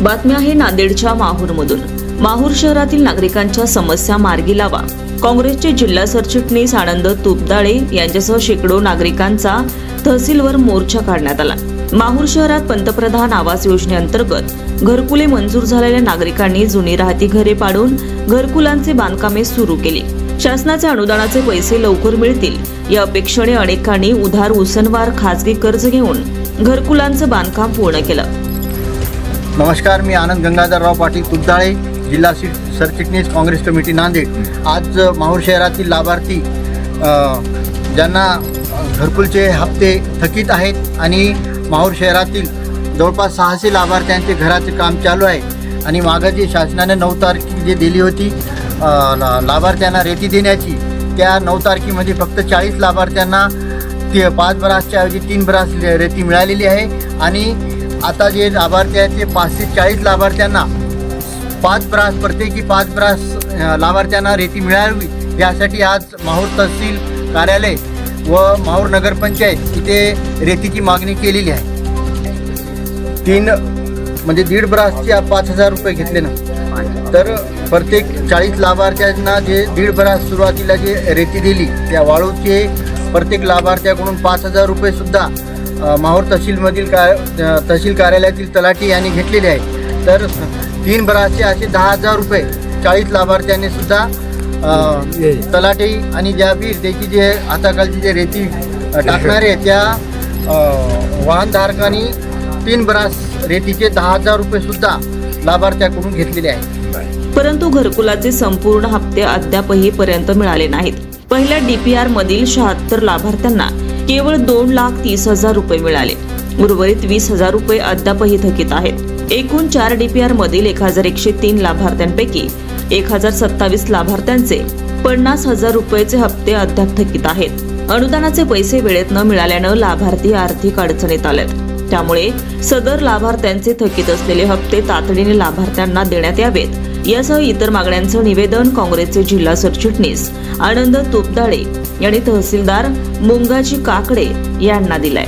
बातम्या आहे नांदेडच्या माहूरमधून. माहूर शहरातील नागरिकांच्या समस्या मार्गी लावा. काँग्रेसचे जिल्हा सरचिटणीस आनंद तुपदाळे यांच्यासह शेकडो नागरिकांचा तहसीलवर मोर्चा काढण्यात आला. माहूर शहरात पंतप्रधान आवास योजनेअंतर्गत घरकुले मंजूर झालेल्या नागरिकांनी जुनी राहती घरे पाडून घरकुलांचे बांधकामे सुरू केली. शासनाचे अनुदानाचे पैसे लवकर मिळतील या अपेक्षेने अनेकांनी उधार उसनवार खाजगी कर्ज घेऊन घरकुलांचं बांधकाम पूर्ण केलं. नमस्कार मी आनंद गंगाधरराव पाटील तुपदाळे जिल्हा सरचिटणीस काँग्रेस कमिटी नांदेड. आज माहूर शहरातील लाभार्थी ज्यांना घरकुलचे हप्ते थकीत आहेत आणि माहूर शहरातील जवळपास सहाशे लाभार्थ्यांचे घराचे काम चालू आहे आणि मागं शासनाने नऊ तारखे जी दिली होती लाभार्थ्यांना रेती देण्याची त्या नऊ तारखेमध्ये फक्त चाळीस लाभार्थ्यांना ती पाच ब्रासच्या ऐवजी तीन ब्रास रेती मिळालेली आहे आणि आता जे लाभार्थी आहेत ते पाचशे चाळीस लाभार्थ्यांना पाच ब्रास प्रत्येकी पाच ब्रास लाभार्थ्यांना रेती मिळावी यासाठी आज माहूर तहसील कार्यालय व माहूर नगरपंचायत इथे रेतीची मागणी केलेली आहे. तीन म्हणजे दीड ब्रासचे पाच हजार रुपये घेतले ना. तर प्रत्येक चाळीस लाभार्थ्यांना जे दीड ब्रास सुरुवातीला जे रेती दिली त्या वाळूचे प्रत्येक लाभार्थ्याकडून पाच हजार रुपये सुद्धा माहूर तहसीलमधील का तहसील कार्यालयातील तलाठी यांनी घेतलेले आहे. तर तीन ब्रासचे असे दहा हजार रुपये चाळीस लाभार्थ्यांनी सुद्धा तलाठी आणि ज्या बी त्याची जे हाताखालची जे रेती टाकणारे त्या वाहनधारकांनी तीन ब्रास रेतीचे दहा हजार रुपये सुद्धा लाभार्थ्याकडून घेतलेले आहेत. परंतु घरकुलाचे संपूर्ण हप्ते अद्यापही पर्यंत मिळाले नाहीत. पहिल्या डीपीआर मधील शहात्तर लाभार्थ्यांना केवळ दोन लाख तीस हजार रुपये मिळाले. उर्वरित वीस हजार रुपये अद्यापही थकीत आहेत. एकूण चार डीपीआर मधील एक हजार एकशे तीन लाभार्थ्यांपैकी एक हजार सत्तावीस लाभार्थ्यांचे पन्नास हजार रुपयाचे हप्ते अद्याप थकीत आहेत. अनुदानाचे पैसे वेळेत न मिळाल्यानं लाभार्थी आर्थिक अडचणीत आलेत. त्यामुळे सदर लाभार्थ्यांचे थकीत असलेले हप्ते तातडीने लाभार्थ्यांना देण्यात यावेत यासह इतर मागण्यांचं निवेदन काँग्रेसचे जिल्हा सरचिटणीस आनंद तुपदाळे यांनी तहसीलदार मुंगाजी काकडे यांना दिलंय.